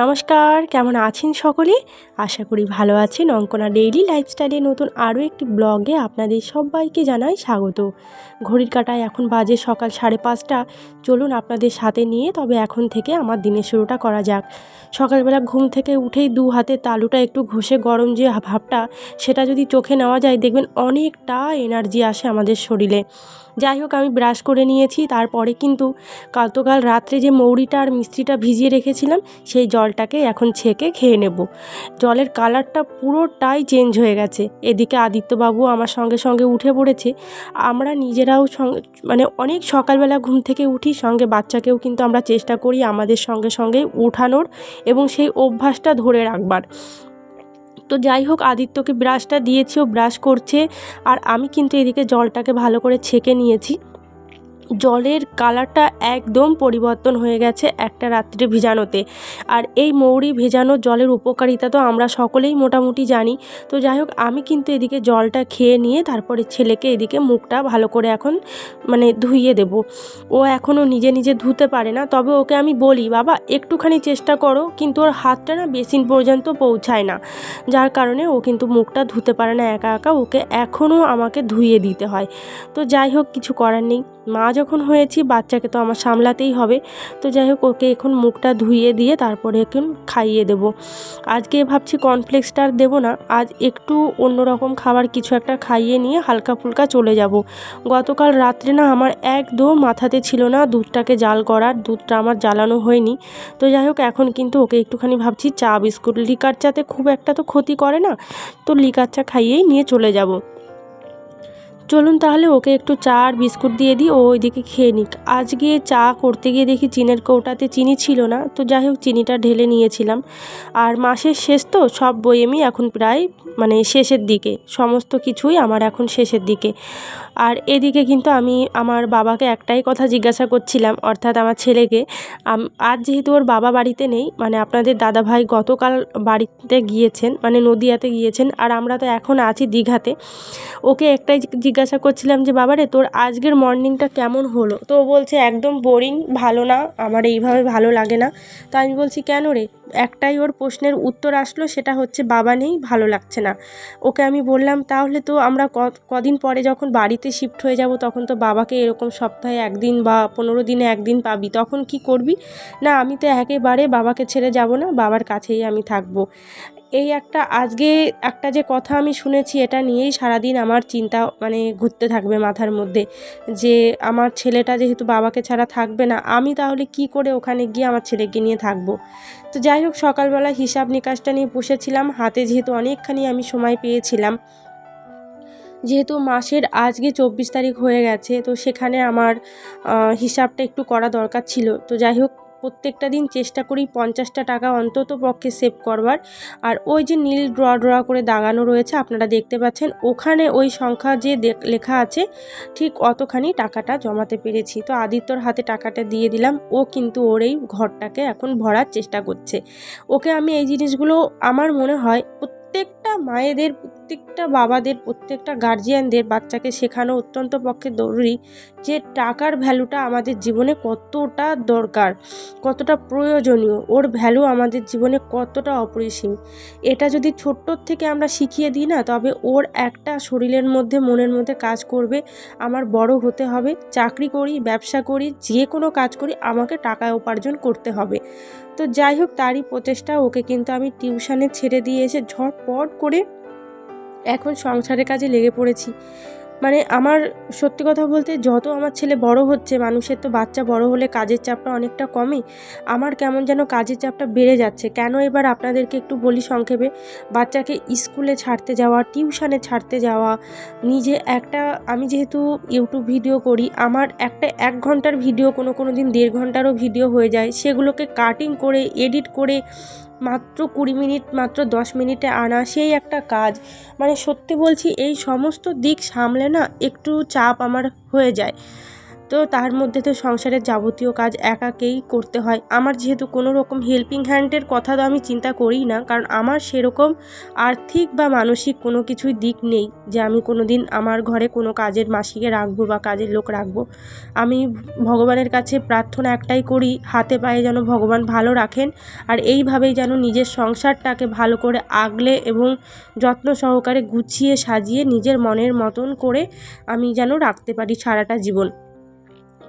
নমস্কার, কেমন আছেন সকলে? আশা করি ভালো আছেন। অঙ্কনা ডেইলি লাইফস্টাইলে নতুন আরও একটি ব্লগে আপনাদের সবাইকে জানাই স্বাগত। ঘড়ির কাটায় এখন বাজে সকাল সাড়ে পাঁচটা। চলুন আপনাদের সাথে নিয়ে তবে এখন থেকে আমার দিনের শুরুটা করা যাক। সকালবেলা ঘুম থেকে উঠেই দু হাতে তালুটা একটু ঘষে গরম যে ভাবটা, সেটা যদি চোখে নেওয়া যায় দেখবেন অনেকটা এনার্জি আসে আমাদের শরীরে। যাই হোক, আমি ব্রাশ করে নিয়েছি, তারপরে কিন্তু গতকাল রাত্রে যে মৌরিটা আর মিস্ত্রিটা ভিজিয়ে রেখেছিলাম, সেই জলটাকে এখন ছেঁকে খেয়ে নেব। জলের কালারটা পুরোটাই চেঞ্জ হয়ে গেছে। এদিকে আদিত্যবাবু আমার সঙ্গে সঙ্গে উঠে পড়েছে। আমরা নিজেরাও মানে অনেক সকালবেলা ঘুম থেকে উঠি, সঙ্গে বাচ্চাকেও কিন্তু আমরা চেষ্টা করি আমাদের সঙ্গে সঙ্গে উঠানোর এবং সেই অভ্যাসটা ধরে রাখবার। তো যাই হোক, আদিত্যকে ব্রাশটা দিয়েছি, ও ব্রাশ করছে, আর আমি কিন্তু এদিকে জলটাকে ভালো করে ছেঁকে নিয়েছি। জলের কালারটা একদম পরিবর্তন হয়ে গেছে একটা রাত্রে ভিজানোতে। আর এই মৌরি ভেজানো জলের উপকারিতা তো আমরা সকলেই মোটামুটি জানি। তো যাই হোক, আমি কিন্তু এদিকে জলটা খেয়ে নিয়ে তারপরে ছেলেকে এদিকে মুখটা ভালো করে এখন মানে ধুইয়ে দেব। ও এখনও নিজে নিজে ধুতে পারে না। তবে ওকে আমি বলি, বাবা, একটুখানি চেষ্টা করো, কিন্তু ওর হাতটা না বেসিন পর্যন্ত পৌঁছায় না। যার কারণে ও কিন্তু মুখটা ধুতে পারে না, একা একা ওকে এখনও আমাকে ধুইয়ে দিতে হয়। তো যাই হোক, কিছু করার নেই। মা যখন হয়েছি, বাচ্চাকে তো আমার সামলাতেই হবে। তো যাই হোক, ওকে এখন মুখটা ধুইয়ে দিয়ে তারপরে এখন খাইয়ে দেবো। আজকে ভাবছি কর্নফ্লেক্সটা আর দেবো না। আজ একটু অন্যরকম খাবার কিছু একটা খাইয়ে নিয়ে হালকা ফুলকা চলে যাব। গতকাল রাত্রে না আমার একদম মাথাতে ছিল না দুধটাকে জাল করার। দুধটা আমার জ্বালানো হয়নি। তো যাই হোক, এখন কিন্তু ওকে একটুখানি ভাবছি চা, বিস্কুট, লিকার। চাতে খুব একটা তো ক্ষতি করে না। তো লিকার চা খাইয়েই নিয়ে চলে যাব। চলুন তাহলে ওকে একটু চা আর বিস্কুট দিয়ে দিই, ও ওইদিকে খেয়ে নিক। আজকে চা করতে গিয়ে দেখি চিনের কৌটাতে চিনি ছিল না, তো যাই হোক চিনিটা ঢেলে নিয়েছিলাম। আর মাসের শেষ তো, সব বই আমি এখন প্রায় মানে শেষের দিকে, সমস্ত কিছুই আমার এখন শেষের দিকে। আর এদিকে কিন্তু আমি আমার বাবাকে একটাই কথা জিজ্ঞাসা করছিলাম, অর্থাৎ আমার ছেলেকে। আজ যেহেতু ওর বাবা বাড়িতে নেই মানে আপনাদের দাদাভাই গতকাল বাড়িতে গিয়েছেন মানে নদিয়াতে গিয়েছেন, আর আমরা তো এখন আছি দীঘাতে। ওকে একটাই জিজ্ঞাসা করছিলাম যে, বাবারে, তোর আজকের মর্নিংটা কেমন হলো? তো ও বলছে, একদম বোরিং ভালো না, আমার এইভাবে ভালো লাগে না। তো আমি বলছি, কেন রে? একটাই ওর প্রশ্নের উত্তর আসলো, সেটা হচ্ছে, বাবা নেই, ভালো লাগছে না। ওকে আমি বললাম, তাহলে তো আমরা কদিন পরে যখন বাড়িতে শিফট হয়ে যাব, তখন তো বাবাকে এরকম সপ্তাহে একদিন বা পনেরো দিনে একদিন পাবি। তখন কি করবি? না, আমি তো একেবারে বাবাকে ছেড়ে যাব না, বাবার কাছেই আমি থাকব। এই একটা, আজকে একটা যে কথা আমি শুনেছি, এটা নিয়েই সারাদিন আমার চিন্তা মানে ঘুরতে থাকবে মাথার মধ্যে। যে আমার ছেলেটা যেহেতু বাবাকে ছাড়া থাকবে না, আমি তাহলে কি করে ওখানে গিয়ে আমার ছেলেকে নিয়ে থাকব? তো যাই হোক, সকালবেলা হিসাব নিকাশটা নিয়ে বসেছিলাম। হাতে যেহেতু অনেকখানি আমি সময় পেয়েছিলাম যেহেতু মাসের আজকে চব্বিশ তারিখ হয়ে গেছে, তো সেখানে আমার হিসাবটা একটু করা দরকার ছিল। তো যাই হোক, প্রত্যেকটা দিন চেষ্টা করি পঞ্চাশটা টাকা অন্তত পক্ষে সেভ করবার। আর ওই যে নীল ড্র ড্র করে দাগানো রয়েছে, আপনারা দেখতে পাচ্ছেন, ওখানে ওই সংখ্যা যে লেখা আছে, ঠিক অতখানি টাকাটা জমাতে পেরেছি। তো আদিত্যর হাতে টাকাটা দিয়ে দিলাম, ও কিন্তু ওর এই ঘরটাকে এখন ভরার চেষ্টা করছে। ওকে আমি এই জিনিসগুলো, আমার মনে হয় প্রত্যেকটা মায়েদের প্রত্যেকটা বাবাদের, প্রত্যেকটা গার্জিয়ানদের বাচ্চাকে শেখানো অত্যন্ত পক্ষে জরুরি যে টাকার ভ্যালুটা আমাদের জীবনে কতটা দরকার, কতটা প্রয়োজনীয়। ওর ভ্যালু আমাদের জীবনে কতটা অপরিসীম। এটা যদি ছোট্টর থেকে আমরা শিখিয়ে দিই না, তবে ওর একটা শরীরের মধ্যে, মনের মধ্যে কাজ করবে। আমার বড় হতে হবে, চাকরি করি, ব্যবসা করি, যে কোনো কাজ করি, আমাকে টাকা উপার্জন করতে হবে। তো যাই হোক, তারই প্রচেষ্টা। ওকে কিন্তু আমি টিউশানে ছেড়ে দিয়ে এসে ঝটপট করে এখন সংসারের কাজে লেগে পড়েছি। মানে আমার সত্যি কথা বলতে যত আমার ছেলে বড় হচ্ছে, মানুষের তো বাচ্চা বড় হলে কাজের চাপটা অনেকটা কমে, আমার কেমন যেন কাজের চাপটা বেড়ে যাচ্ছে। কেন এবার আপনাদেরকে একটু বলি সংক্ষেপে, বাচ্চাকে স্কুলে ছাড়তে যাওয়া, টিউশানে ছাড়তে যাওয়া, নিজে একটা, আমি যেহেতু ইউটিউব ভিডিও করি, আমার একটা এক ঘণ্টার ভিডিও কোনো কোনো দিন দেড় ঘন্টারও ভিডিও হয়ে যায়, সেগুলোকে কাটিং করে এডিট করে মাত্র কুড়ি মিনিট, মাত্র দশ মিনিটে আনা সেই একটা কাজ। মানে সত্যি বলছি, এই সমস্ত দিক সামলে না একটু চাপ আমার হয়ে যায়। তো তার মধ্যে তো সংসারের যাবতীয় কাজ একাকেই করতে হয়। আমার যেহেতু কোনো রকম হেল্পিং হ্যান্ডের কথা তো আমি চিন্তা করিই না, কারণ আমার সেরকম আর্থিক বা মানসিক কোনো কিছুই দিক নেই যে আমি কোনো দিন আমার ঘরে কোনো কাজের মাসিকে রাখব বা কাজের লোক রাখব। আমি ভগবানের কাছে প্রার্থনা একটাই করি, হাতে পায়ে যেন ভগবান ভালো রাখেন আর এইভাবেই যেন নিজের সংসারটাকে ভালো করে আগলে এবং যত্ন সহকারে গুছিয়ে সাজিয়ে নিজের মনের মতন করে আমি যেন রাখতে পারি সারাটা জীবন।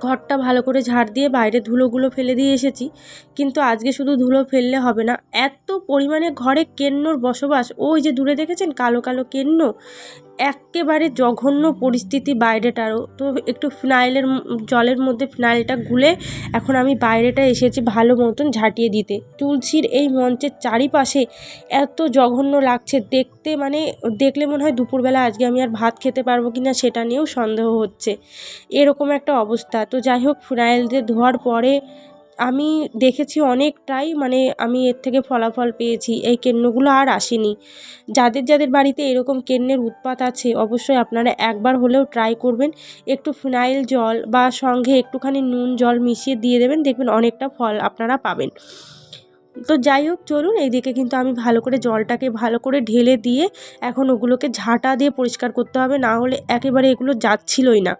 ঘরটা ভালো করে ঝাড় দিয়ে বাইরে ধুলোগুলো ফেলে দিয়ে এসেছি। কিন্তু আজকে শুধু ধুলো ফেললে হবে না। এত পরিমাণে ঘরে কেন্নর বসবাস। ওই যে দূরে দেখেছেন? কালো কালো কেন্ন। এক্কেবারে জঘন্য পরিস্থিতি বাইরেটারও তো একটু ফিনাইলের জলের মধ্যে ফিনাইলটা গুলে এখন আমি বাইরেটা এসেছি ভালো মতন ঝাঁটিয়ে দিতে। তুলসীর এই মঞ্চের চারিপাশে এত জঘন্য লাগছে, দেখতে মানে দেখলে মনে হয় দুপুরবেলা আজকে আমি আর ভাত খেতে পারব কি না সেটা নিয়েও সন্দেহ হচ্ছে। এরকম একটা অবস্থা। তো যাই হোক, ফিনাইল দিয়ে ধোয়ার পরে আমি দেখেছি অনেকটাই মানে আমি এর থেকে ফলাফল পেয়েছি। এই কেন্নগুলো আর আসেনি। যাদের যাদের বাড়িতে এরকম কেন্নের উৎপাত আছে, অবশ্যই আপনারা একবার হলেও ট্রাই করবেন। একটু ফিনাইল জল বা সঙ্গে একটুখানি নুন জল মিশিয়ে দিয়ে দেবেন, দেখবেন অনেকটা ফল আপনারা পাবেন। তো যাই হোক, চলুন, এইদিকে কিন্তু আমি ভালো করে জলটাকে ভালো করে ঢেলে দিয়ে এখন ওগুলোকে ঝাঁটা দিয়ে পরিষ্কার করতে হবে, না হলে একেবারে এগুলো যাচ্ছিলই না।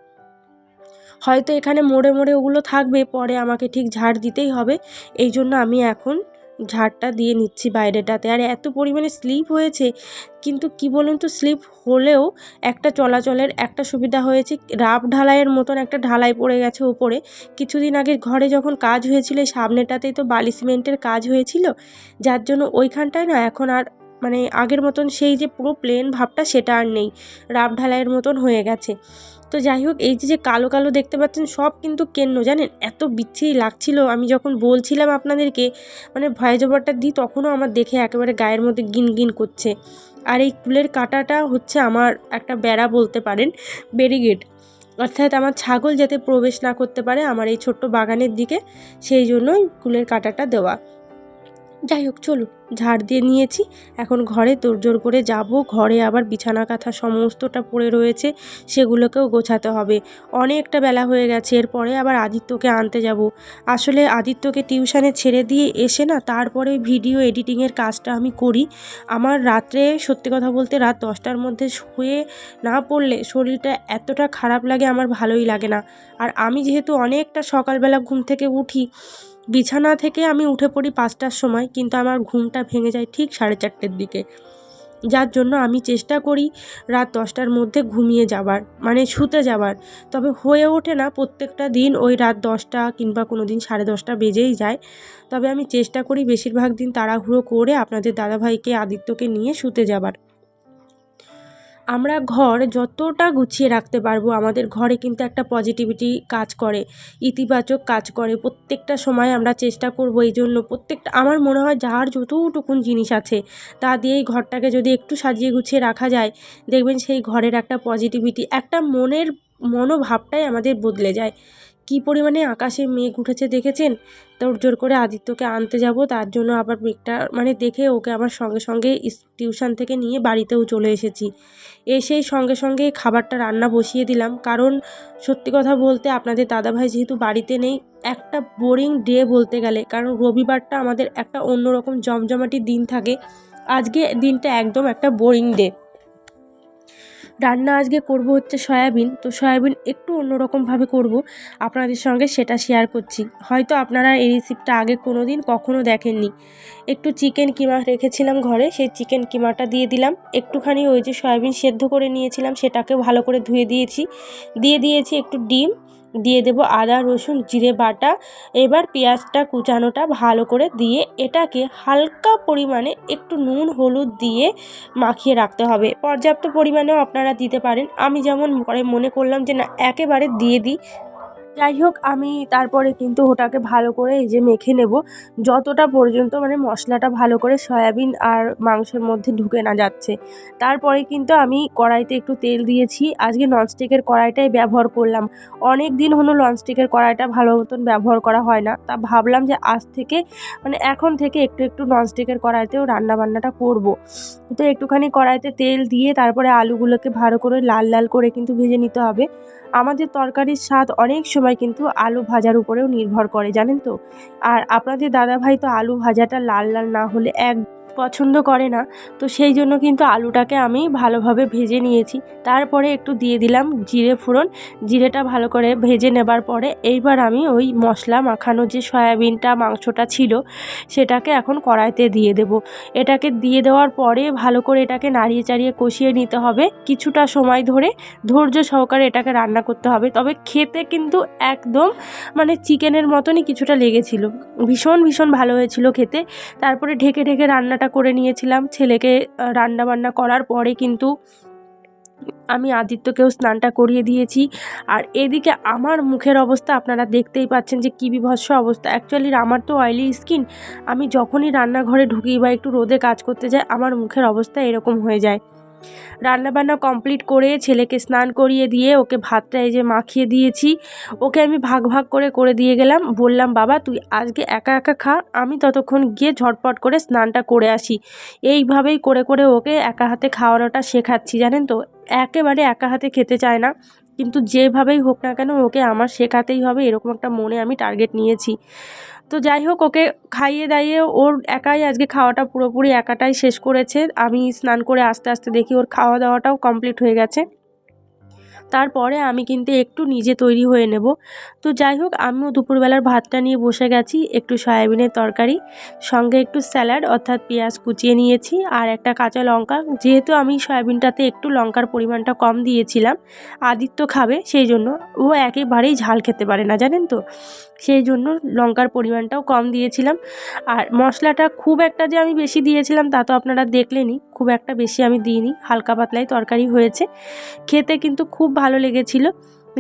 হয়তো এখানে মোড়ে মোড়ে ওগুলো থাকবে, পরে আমাকে ঠিক ঝাড় দিতেই হবে। এই জন্য আমি এখন ঝাড়টা দিয়ে নিচ্ছি বাইরেটাতে। আর এত পরিমাণে স্লিপ হয়েছে, কিন্তু কি বলুন তো, স্লিপ হলেও একটা চলাচলের একটা সুবিধা হয়েছে। রাফ ঢালাইয়ের মতন একটা ঢালাই পড়ে গেছে ওপরে। কিছুদিন আগে ঘরে যখন কাজ হয়েছিল সামনেটাতেই তো বালি সিমেন্টের কাজ হয়েছিল। যার জন্য ওইখানটায় না এখন আর মানে আগের মতন সেই যে পুরো প্লেন ভাবটা সেটা আর নেই। রাফ ঢালাইয়ের মতন হয়ে গেছে। তো যাই হোক এই যে যে কালো কালো দেখতে পাচ্ছেন, সব কিন্তু কেন্ন, জানেন? এত বিচ্ছিরি লাগছিল। আমি যখন বলছিলাম আপনাদেরকে মানে ভয়েস ওভারটা দিই, তখনও আমার দেখে একেবারে গায়ের মধ্যে গিন গিন করছে। আর এই কুলের কাঁটাটা হচ্ছে আমার একটা বেড়া বলতে পারেন ব্যারিগেড অর্থাৎ আমার ছাগল যাতে প্রবেশ না করতে পারে আমার এই ছোট্ট বাগানের দিকে, সেই জন্যই কুলের কাঁটাটা দেওয়া। যাই হোক, চলুন, ঝাড় দিয়ে নিয়েছি। এখন ঘরে তোড়জোড় করে যাব। ঘরে আবার বিছানা, কাঁথা সমস্তটা পড়ে রয়েছে, সেগুলোকেও গোছাতে হবে। অনেকটা বেলা হয়ে গেছে, এরপরে আবার আদিত্যকে আনতে যাব। আসলে আদিত্যকে টিউশানে ছেড়ে দিয়ে এসে না, তারপরে ভিডিও এডিটিংয়ের কাজটা আমি করি। আমার রাত্রে, সত্যি কথা বলতে রাত দশটার মধ্যে শুয়ে না পড়লে শরীরটা এতটা খারাপ লাগে, আমার ভালোই লাগে না। আর আমি যেহেতু অনেকটা সকালবেলা ঘুম থেকে উঠি বিছানা থেকে আমি উঠে পড়ি পাঁচটার সময়, কিন্তু আমার ঘুমটা ভেঙে যায় ঠিক সাড়ে চারটের দিকে। যার জন্য আমি চেষ্টা করি রাত দশটার মধ্যে ঘুমিয়ে যাবার মানে শুতে যাবার। তবে হয়ে ওঠে না প্রত্যেকটা দিন ওই রাত দশটা কিংবা কোনো দিন সাড়ে দশটা বেজেই যায়। তবে আমি চেষ্টা করি বেশিরভাগ দিন তাড়াহুড়ো করে আপনাদের দাদাভাইকে, আদিত্যকে নিয়ে শুতে যাবার। আমরা ঘর যতটা গুছিয়ে রাখতে পারব, আমাদের ঘরে কিন্তু একটা পজিটিভিটি কাজ করে, ইতিবাচক কাজ করে। প্রত্যেকটা সময় আমরা চেষ্টা করব এই জন্য প্রত্যেকটা, আমার মনে হয় যার যতটুকুন জিনিস আছে, তা দিয়েই ঘরটাকে যদি একটু সাজিয়ে গুছিয়ে রাখা যায়, দেখবেন সেই ঘরের একটা পজিটিভিটি একটা মনের মনোভাবটাই আমাদের বদলে যায়। কী পরিমাণে আকাশে মেঘ উঠেছে দেখেছেন? তোর জোর করে আদিত্যকে আনতে যাব, তার জন্য আবার মেঘটা মানে দেখে ওকে আবার সঙ্গে সঙ্গে টিউশন থেকে নিয়ে বাড়িতেও চলে এসেছি। এসেই সঙ্গে সঙ্গে খাবারটা রান্না বসিয়ে দিলাম। কারণ সত্যি কথা বলতে আপনাদের দাদাভাই যেহেতু বাড়িতে নেই, একটা বোরিং ডে বলতে গেলে, কারণ রবিবারটা আমাদের একটা অন্যরকম জমজমাটি দিন থাকে। আজকে দিনটা একদম একটা বোরিং ডে। রান্না আজকে করব হচ্ছে সয়াবিন। তো সয়াবিন একটু অন্যরকমভাবে করব। আপনাদের সঙ্গে সেটা শেয়ার করছি। হয়তো আপনারা এই রেসিপিটা আগে কোনো দিন কখনও দেখেননি। একটু চিকেন কিমা রেখেছিলাম ঘরে, সেই চিকেন কিমাটা দিয়ে দিলাম। একটুখানি ওই যে সয়াবিন সেদ্ধ করে নিয়েছিলাম, সেটাকে ভালো করে ধুয়ে দিয়েছি। দিয়ে দিয়েছি একটু ডিম। দিয়ে দেব আদা, রসুন, জিরে বাটা। এবার পেঁয়াজটা কুচানোটা ভালো করে দিয়ে এটাকে হালকা পরিমাণে একটু নুন, হলুদ দিয়ে মাখিয়ে রাখতে হবে। পর্যাপ্ত পরিমাণেও আপনারা দিতে পারেন। আমি যেমন মনে করলাম যে না, একেবারে দিয়ে দিই। যাই হোক, আমি তারপরে কিন্তু ওটাকে ভালো করে এই যে মেখে নেব। যতটা পর্যন্ত মানে মশলাটা ভালো করে সয়াবিন আর মাংসের মধ্যে ঢুকে না যাচ্ছে। তারপরে কিন্তু আমি কড়াইতে একটু তেল দিয়েছি। আজকে ননস্টিকের কড়াইটাই ব্যবহার করলাম। অনেক দিন হলো ননস্টিকের কড়াইটা ভালো মতন ব্যবহার করা হয় না। তা ভাবলাম যে আজ থেকে মানে এখন থেকে একটু একটু ননস্টিকের কড়াইতেও রান্নাবান্নাটা করব। তো একটুখানি কড়াইতে তেল দিয়ে তারপরে আলুগুলোকে ভালো করে লাল লাল করে কিন্তু ভেজে নিতে হবে। আমাদের তরকারির স্বাদ অনেক সময় কিন্তু আলু ভাজার উপরেও নির্ভর করে, জানেন তো? আর আপনাদের দাদাভাই তো আলু ভাজাটা লাল লাল না হলে এক পছন্দ করে না, তো সেই জন্য কিন্তু আলুটাকে আমি ভালোভাবে ভেজে নিয়েছি। তারপরে একটু দিয়ে দিলাম জিরে ফোড়ন। জিরেটা ভালো করে ভেজে নেবার পরে এইবার আমি ওই মশলা মাখানো যে সয়াবিনটা, মাংসটা ছিল, সেটাকে এখন কড়াইতে দিয়ে দেব। এটাকে দিয়ে দেওয়ার পরে ভালো করে এটাকে নাড়িয়ে চাড়িয়ে কষিয়ে নিতে হবে কিছুটা সময় ধরে। ধৈর্য সহকারে এটাকে রান্না করতে হবে। তবে খেতে কিন্তু একদম মানে চিকেনের মতনই কিছুটা লেগেছিল। ভীষণ ভীষণ ভালো হয়েছিল খেতে। তারপরে ঢেকে ঢেকে রান্নাটা করে নিয়েছিলাম। ছেলেকে রান্না বান্না করার পরে কিন্তু আমি আদিত্যকেও স্নানটা করিয়ে দিয়েছি। আর এদিকে আমার মুখের অবস্থা আপনারা দেখতেই পাচ্ছেন যে কী বিভৎস অবস্থা। অ্যাকচুয়ালি আমার তো অয়েলি স্কিন আমি যখনই রান্নাঘরে ঢুকি বা একটু রোদে কাজ করতে যাই, আমার মুখের অবস্থা এরকম হয়ে যায়। রান্নাবান্না কমপ্লিট করে ছেলেকে স্নান করিয়ে দিয়ে ওকে ভাতটা এই যে মাখিয়ে দিয়েছি। ওকে আমি ভাগ ভাগ করে করে দিয়ে গেলাম। বললাম, বাবা, তুই আজকে একা একা খা। আমি ততক্ষণ গিয়ে ঝটপট করে স্নানটা করে আসি। এইভাবেই করে করে ওকে একা হাতে খাওয়ানোটা শেখাচ্ছি, জানেন তো? একেবারে একা হাতে খেতে চায় না। কিন্তু যেভাবেই হোক না কেন ওকে আমার শেখাতেই হবে। এরকম একটা মনে আমি টার্গেট নিয়েছি। তো যাই হোক ওকে খাইয়ে দাইয়ে ওর একাই আজকে খাওয়াটা পুরোপুরি একাটাই শেষ করেছে। আমি স্নান করে আস্তে আস্তে দেখি ওর খাওয়া দাওয়াটাও কমপ্লিট হয়ে গেছে। তারপরে আমি কিন্তু একটু নিজে তৈরি হয়ে নেব। তো যাই হোক, আমিও দুপুরবেলার ভাতটা নিয়ে বসে গেছি, একটু সয়াবিনের তরকারি, সঙ্গে একটু স্যালাড, অর্থাৎ পেঁয়াজ কুচিয়ে নিয়েছি, আর একটা কাঁচা লঙ্কা। যেহেতু আমি সয়াবিনটাতে একটু লঙ্কার পরিমাণটা কম দিয়েছিলাম, আদিত্য খাবে, সেই জন্য ও একেবারেই ঝাল খেতে পারে না, জানেন তো? সেই জন্য লঙ্কার পরিমাণটাও কম দিয়েছিলাম। আর মশলাটা খুব একটা যে আমি বেশি দিয়েছিলাম, তা তো আপনারা দেখলেনই, খুব একটা বেশি আমি দিইনি, হালকা পাতলাই তরকারি হয়েছে। খেতে কিন্তু খুব ভালো লেগেছিল।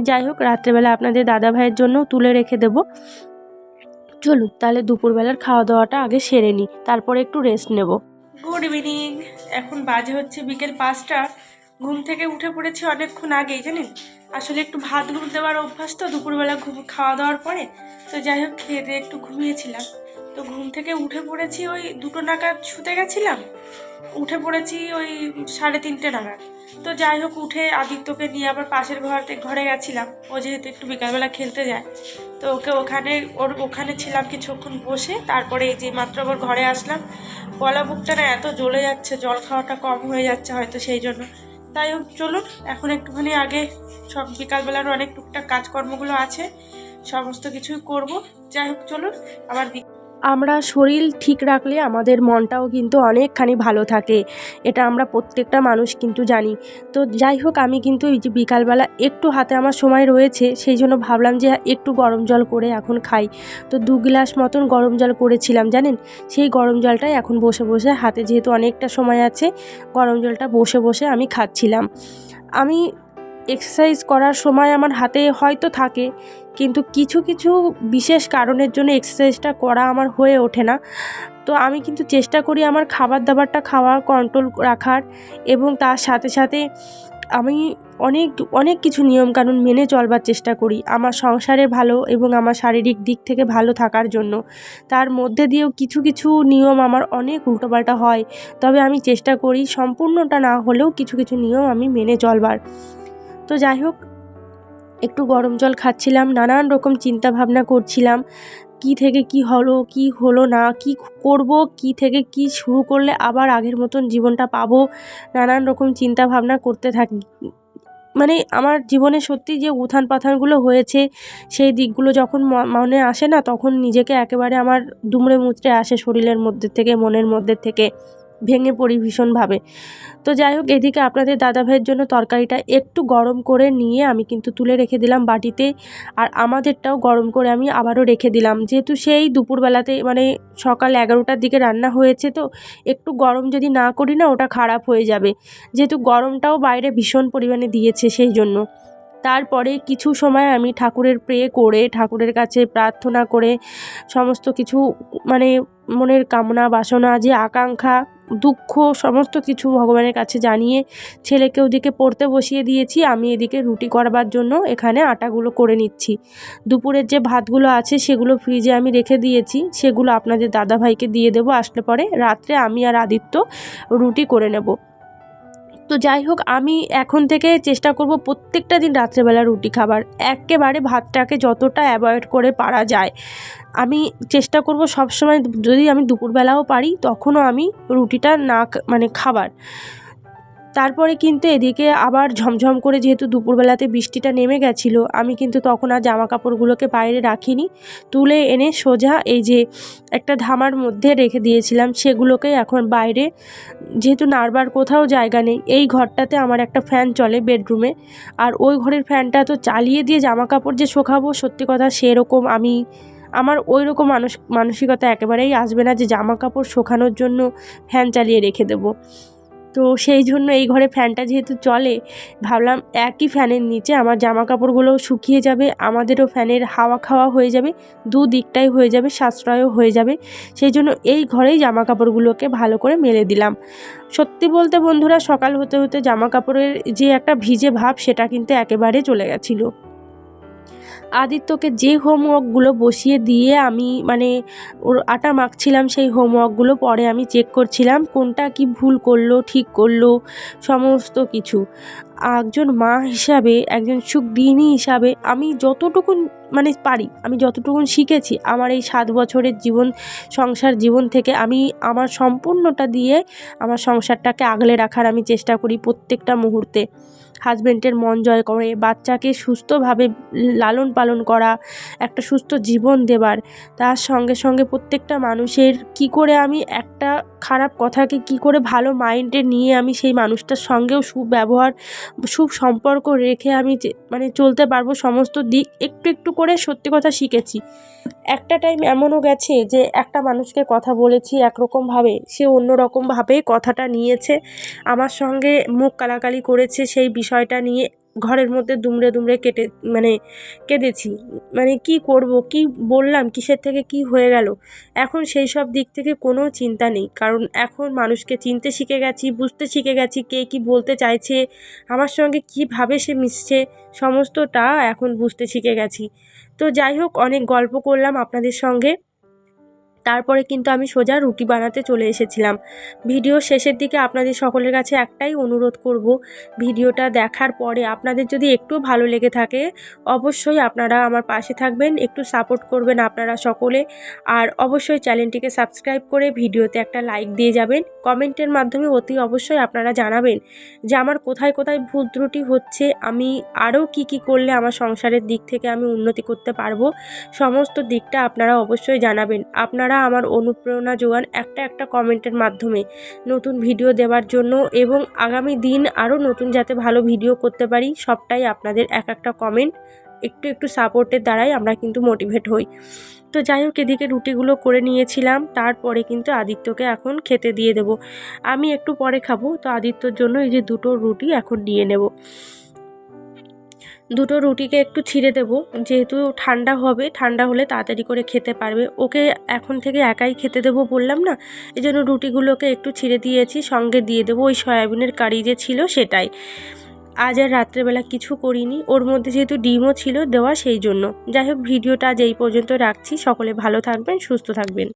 যাই হোক, রাত্রেবেলা আপনাদের দাদা ভাইয়ের জন্য তুলে রেখে দেব। চলুন, তাহলে দুপুরবেলার খাওয়া দাওয়াটা আগে সেরে নিই, তারপরে একটু রেস্ট নেব। গুড ইভিনিং এখন বাজে হচ্ছে বিকেল পাঁচটা। ঘুম থেকে উঠে পড়েছি অনেকক্ষণ আগেই, জানেন? আসলে একটু ভাত ঘুম দেওয়ার অভ্যাস তো, দুপুরবেলা ঘুম খাওয়া দাওয়ার পরে। তো যাই হোক, খেয়ে দিয়ে একটু ঘুমিয়েছিলাম। তো ঘুম থেকে উঠে পড়েছি ওই দুটো নাগাদ শুতে গেছিলাম। উঠে পড়েছি ওই সাড়ে তিনটে নাগাদ। তো যাই হোক, উঠে আদিত্যকে নিয়ে আবার পাশের ঘরতে ঘরে গেছিলাম। ও যেহেতু একটু বিকালবেলা খেলতে যায়। তো ওকে ওখানে ওর ওখানে ছিলাম কিছুক্ষণ বসে, তারপরে এই যে মাত্র আবার ঘরে আসলাম। গলা বুকটা না এত জ্বলে যাচ্ছে, জল খাওয়াটা কম হয়ে যাচ্ছে হয়তো সেই জন্য। তাই হোক, চলুন, এখন একটুখানি আগে সব বিকালবেলার অনেক টুকটাক কাজকর্মগুলো আছে, সমস্ত কিছুই করব। যাই হোক, চলুন, আবার আমরা শরীর ঠিক রাখলে আমাদের মনটাও কিন্তু অনেকখানি ভালো থাকে। এটা আমরা প্রত্যেকটা মানুষ কিন্তু জানি। তো যাই হোক, আমি কিন্তু এই যে বিকালবেলা একটু হাতে আমার সময় রয়েছে, সেই জন্য ভাবলাম যে একটু গরম জল করে এখন খাই। তো দু গ্লাস মতন গরম জল করেছিলাম, জানেন? সেই গরম জলটাই এখন বসে বসে হাতে যেহেতু অনেকটা সময় আছে, গরম জলটা বসে বসে আমি খাচ্ছিলাম। আমি এক্সারসাইজ করার সময় আমার হাতে হয়তো থাকে, কিন্তু কিছু কিছু বিশেষ কারণের জন্য এক্সারসাইজটা করা আমার হয়ে ওঠে না। তো আমি কিন্তু চেষ্টা করি আমার খাবার দাবারটা খাওয়া কন্ট্রোল রাখার এবং তার সাথে সাথে আমি অনেক অনেক কিছু নিয়মকানুন মেনে চলবার চেষ্টা করি। আমার সংসারে ভালো এবং আমার শারীরিক দিক থেকে ভালো থাকার জন্য। তার মধ্যে দিয়েও কিছু কিছু নিয়ম আমার অনেক উল্টোপাল্টা হয়। তবে আমি চেষ্টা করি সম্পূর্ণটা না হলেও কিছু কিছু নিয়ম আমি মেনে চলবার। তো যাই হোক, একটু গরম জল খাচ্ছিলাম, নানান রকম চিন্তা ভাবনা করছিলাম, কী থেকে কি হলো কি হলো না, কি করব, কি থেকে কি শুরু করলে আবার আগের মতন জীবনটা পাবো, নানান রকম চিন্তা ভাবনা করতে থাকি মানে আমার জীবনে সত্যি যে উত্থান পাথানগুলো হয়েছে, সেই দিকগুলো যখন মনে আসে না, তখন নিজেকে একেবারে আমার দুমড়ে মুচড়ে আসে শরীরের মধ্যে থেকে, মনের মধ্যে থেকে। ভেঙে পড়ি ভীষণভাবে। তো যাই হোক এদিকে আপনাদের দাদা ভাইয়ের জন্য তরকারিটা একটু গরম করে নিয়ে আমি কিন্তু তুলে রেখে দিলাম বাটিতে আর আমাদেরটাও গরম করে আমি আবারও রেখে দিলাম। যেহেতু সেই দুপুরবেলাতে মানে সকাল এগারোটার দিকে রান্না হয়েছে তো একটু গরম যদি না করি না ওটা খারাপ হয়ে যাবে। যেহেতু গরমটাও বাইরে ভীষণ পরিমাণে দিয়েছে সেই জন্য। তারপরে কিছু সময় আমি ঠাকুরের প্রে করে, ঠাকুরের কাছে প্রার্থনা করে, সমস্ত কিছু মানে মনের কামনা, বাসনা, যে আকাঙ্ক্ষা, দুঃখ, সমস্ত কিছু ভগবানের কাছে জানিয়ে ছেলেকে ওদিকে পড়তে বসিয়ে দিয়েছি। আমি এদিকে রুটি করবার জন্য এখানে আটাগুলো করে নিচ্ছি। দুপুরের যে ভাতগুলো আছে সেগুলো ফ্রিজে আমি রেখে দিয়েছি। সেগুলো আপনাদের দাদাভাইকে দিয়ে দেবো। আসলে পরে রাত্রে আমি আর আদিত্য রুটি করে নেব। তো যাই হোক, আমি এখন থেকে চেষ্টা করব প্রত্যেকটা দিন রাত্রেবেলা রুটি খাবার। একেবারে ভাতটাকে যতটা অ্যাভয়েড করে পারা যায়। আমি চেষ্টা করব সবসময় যদি আমি দুপুরবেলাও পারি, তখনও আমি রুটিটা না মানে খাবার। তারপরে কিন্তু এদিকে আবার ঝমঝম করে যেহেতু দুপুরবেলাতে বৃষ্টিটা নেমে গেছিল, আমি কিন্তু তখন আর জামা কাপড়গুলোকে বাইরে রাখিনি। তুলে এনে সোজা এই যে একটা ধামার মধ্যে রেখে দিয়েছিলাম, সেগুলোকে এখন বাইরে, যেহেতু নাড়বার কোথাও জায়গা নেই, এই ঘরটাতে আমার একটা ফ্যান চলে বেডরুমে। আর ওই ঘরের ফ্যানটা তো চালিয়ে দিয়ে জামা কাপড় যে শোকাবো, সত্যি কথা সেরকম আমি, আমার ওই রকম মানস মানসিকতা একেবারেই আসবে না যে জামা কাপড় শোকানোর জন্য ফ্যান চালিয়ে রেখে দেবো। তো সেই জন্য এই ঘরে ফ্যানটা যেহেতু চলে, ভাবলাম একই ফ্যানের নিচে আমার জামা কাপড়গুলোও শুকিয়ে যাবে, আমাদেরও ফ্যানের হাওয়া খাওয়া হয়ে যাবে, দুদিকটাই হয়ে যাবে, সাশ্রয়ও হয়ে যাবে। সেই জন্য এই ঘরেই জামা কাপড়গুলোকে ভালো করে মেলে দিলাম। সত্যি বলতে বন্ধুরা, সকাল হতে হতে জামা কাপড়ের যে একটা ভিজে ভাব, সেটা কিন্তু একেবারে চলে গেছিল। আদিত্যকে যে হোমওয়ার্কগুলো বসিয়ে দিয়ে আমি মানে ওর আটা মাখছিলাম, সেই হোমওয়ার্কগুলো পরে আমি চেক করছিলাম, কোনটা কি ভুল করল, ঠিক করল, সমস্ত কিছু। একজন মা হিসাবে, একজন সুগৃহিণী হিসাবে আমি যতটুকুন মানে পারি। আমি যতটুকুন শিখেছি, আমার এই সাত বছরের জীবন, সংসার জীবন থেকে আমি আমার সম্পূর্ণটা দিয়ে আমার সংসারটাকে আগলে রাখার আমি চেষ্টা করি প্রত্যেকটা মুহূর্তে। হাজব্যান্ডের মন জয় করে, বাচ্চাকে সুস্থভাবে লালন পালন করা, একটা সুস্থ জীবন দেবার। তার সঙ্গে সঙ্গে প্রত্যেকটা মানুষের কি করে আমি একটা খারাপ কথাকে কি করে ভালো মাইন্ডে নিয়ে আমি সেই মানুষটার সঙ্গেও সুব্যবহার, সুসম্পর্ক রেখে আমি মানে চলতে পারব সমস্ত দিক, একটু একটু করে সত্যি কথা শিখেছি। একটা টাইম এমনও গেছে যে, একটা মানুষকে কথা বলেছি একরকমভাবে সে অন্য রকমভাবেই কথাটা নিয়েছে, আমার সঙ্গে মুখ কালাকালি করেছে সেই বিষয়টা নিয়ে ঘরের মধ্যে দুমড়ে দুমড়ে কেটে মানে কেঁদেছি। মানে কি করব, কি বললাম, কিসের থেকে কি হয়ে গেল? এখন সেই সব দিক থেকে কোনো চিন্তা নেই, কারণ এখন মানুষকে চিনতে শিখে গেছি, বুঝতে শিখে গেছি কে কী বলতে চাইছে, আমার সঙ্গে কীভাবে সে মিশছে, সমস্তটা এখন বুঝতে শিখে গেছি। তো যাই হোক অনেক গল্প করলাম আপনাদের সঙ্গে। তারপরে কিন্তু আমি সোজা রুটি বানাতে চলে এসেছিলাম। ভিডিও শেষের দিকে আপনাদের সকলের কাছে একটাই অনুরোধ করব, ভিডিওটা দেখার পরে আপনাদের যদি একটু ভালো লেগে থাকে, অবশ্যই আপনারা আমার পাশে থাকবেন, একটু সাপোর্ট করবেন আপনারা সকলে। আর অবশ্যই চ্যানেলটিকে সাবস্ক্রাইব করে ভিডিওতে একটা লাইক দিয়ে যাবেন, কমেন্টের মাধ্যমে অতি অবশ্যই আপনারা জানাবেন যে আমার কোথায় কোথায় ভুল ত্রুটি হচ্ছে, আমি আরও কি কি করলে আমার সংসারের দিক থেকে আমি উন্নতি করতে পারব, সমস্ত দিকটা আপনারা অবশ্যই জানাবেন। আপনারা আমার অনুপ্রেরণা যোগান একটা একটা কমেন্টের মাধ্যমে নতুন ভিডিও দেওয়ার জন্য এবং আগামী দিন আরও নতুন যাতে ভালো ভিডিও করতে পারি, সবটাই আপনাদের এক একটা কমেন্ট একটু একটু সাপোর্টের দ্বারাই আমরা কিন্তু মোটিভেট হই। তো যাই হোক, এদিকে রুটিগুলো করে নিয়েছিলাম, তারপরে কিন্তু আদিত্যকে এখন খেতে দিয়ে দেব। আমি একটু পরে খাব, তো আদিত্যর জন্য এই যে দুটো রুটি এখন নিয়ে নেব। দুটো রুটিকে একটু ছিঁড়ে দেবো। যেহেতু ঠান্ডা হবে, ঠান্ডা হলে তাড়াতাড়ি করে খেতে পারবে। ওকে এখন থেকে একাই খেতে দেবো বললাম না? এই জন্য রুটিগুলোকে একটু ছিঁড়ে দিয়েছি, সঙ্গে দিয়ে দেবো। ওই সয়াবিনের কারি যে ছিল সেটাই। আজ আর রাত্রেবেলা কিছু করিনি। ওর মধ্যে যেহেতু ডিমও ছিল দেওয়া, সেই জন্য। যাই হোক, ভিডিওটা আজ এই পর্যন্ত রাখছি। সকলে ভালো থাকবেন, সুস্থ থাকবেন।